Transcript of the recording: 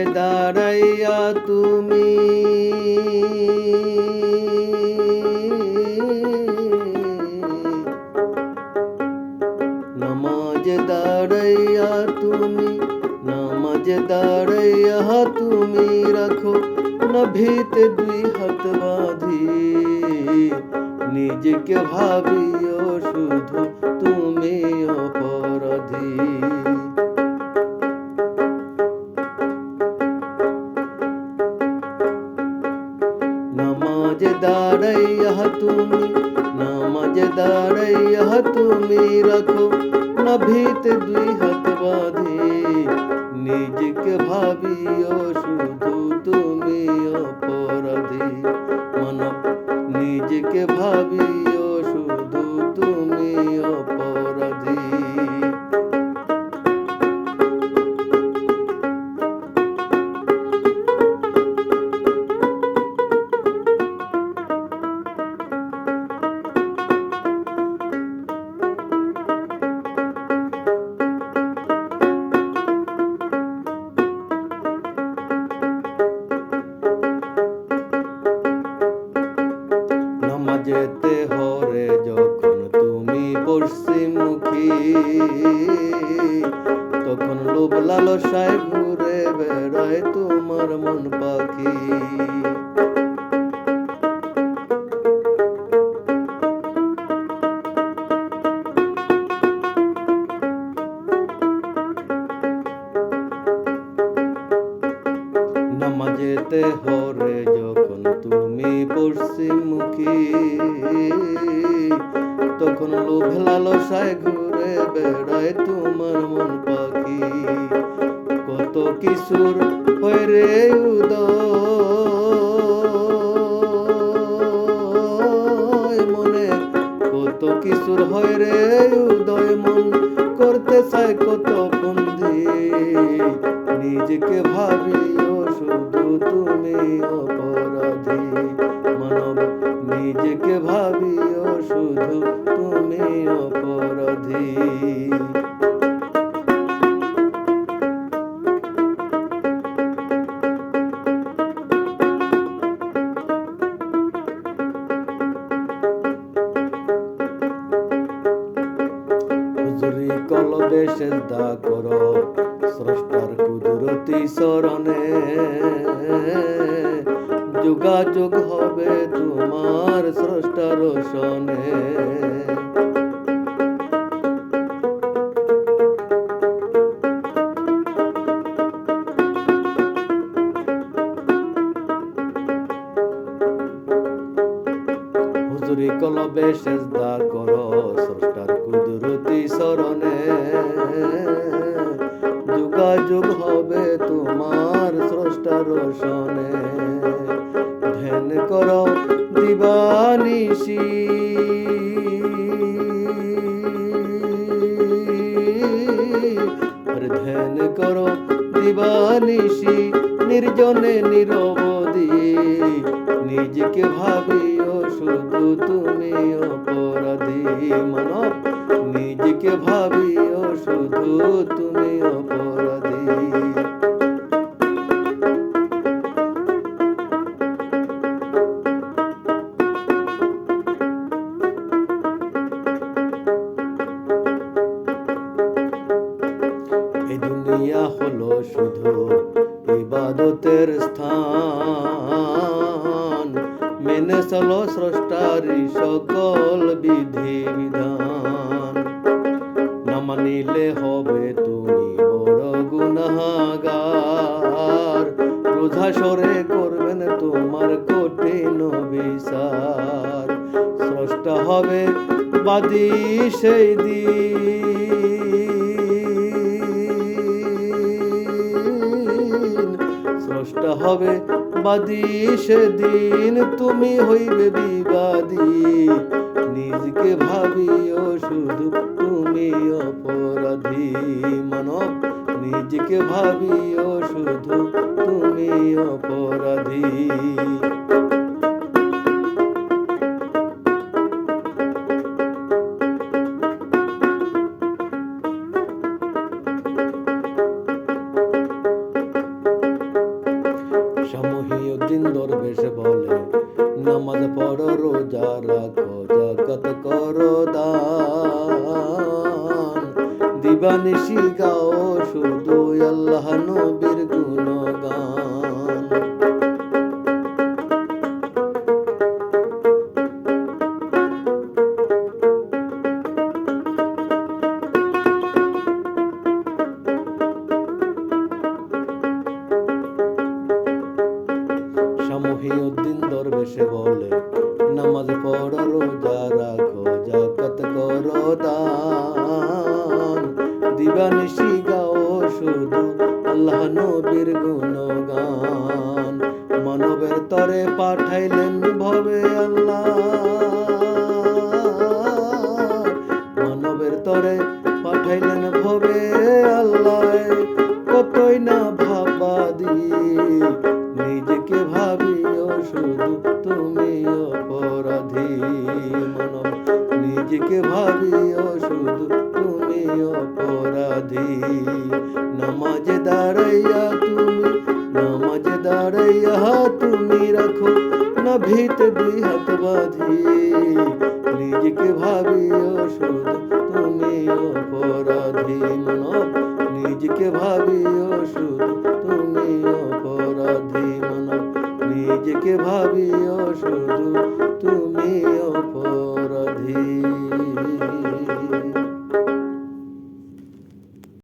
নামাজে দাঁড়াইয়া তুমি। নামাজে দাঁড়াইয়া তুমি, নামাজে দাঁড়াইয়া তুমি রাখো নভিতে দুই হাত বাঁধি। নিজেকে ভাবিও শুধু তুমি অপরাধী। নামাজ দাঁড়াইয়া তুমি নামাজ দাঁড়াইয়া তুমি রাখো। নভিতে দুই হাত বাঁধে, নিজকে ভাবিও শুধু তুমি অপরাধী। মানব নিজকে ভাবিও নামাজেতে হরে যখন তুমি পশ্চিমমুখী। তখন লোভ লালসায় ঘুরে বেড়ায় তোমার মন পাখি। নামাজেতে হরে যখন তুমি পশ্চিমমুখী তখন লোভ লালসায় ঘুরে বেড়ায় তোমার মন পাখি। কত কিশোর হয় রে উদয়। মনে কত কিশোর হয় রে উদয়। মন করতে চায় কত বন্ধি। নিজেকে ভাবিও শুধু তুমি অপরাধী। নিজেকে ভাবিও শুধু তুমি অপরাধী। কলবে সেজদা করো স্রষ্টার কুদরতি শরণে যোগাযোগ হবে তোমার স্রষ্টার সনে হুজুরি কলবে সেজদা করো, স্রষ্টার কুদরতি শরণে যোগাযোগ হবে তোমার স্রষ্টার সনে ধ্যান করো দিবানিশি ধ্যান করো দিবানিশি নির্জনে নিরবধি। নিজকে ভাবিও শুধু তুমি অপরাধী। মানব, নিজকে ভাবিও শুধু তুমি দুনিয়া হলো শুধু ইবাদতের স্থান। মেনে চলো স্রষ্টারি সকল বিধি বিধান। না মানিলে হবে তুমি বড় গুনাহগার। রোজা সরে করবেন তোমার কঠিন বিচার স্রষ্টা হবে বাদী সেই দিন। হবে বাদী দিন তুমি হইবে বিবাদী। নিজকে ভাবিও শুধু তুমি অপরাধী, মানব। নিজকে ভাবিও শুধু তুমি অপরাধী। জিন্দর বেশ বলে, নামাজ পড়, রোজা রাখ জগত কর দান। দিবানিশি গাও শুধু আল্লাহ নো দান। দিবানিশি গাও শুধু আল্লাহ নবীর গুণগান। মানবের তরে পাঠাইলেন ভবে আল্লাহ। তুমি অপরাধী মানব নিজেকে ভাবিও শুধু তুমি অপরাধী। নামাজে দাঁড়াইয়া তুমি, নামাজে দাঁড়াইয়া তুমি রাখো, না ভিতে দুই হাত বাঁধি। নিজেকে ভাবিও শুধু তুমি অপরাধী মানব নিজেকে ভাবিও শুধু অপরাধী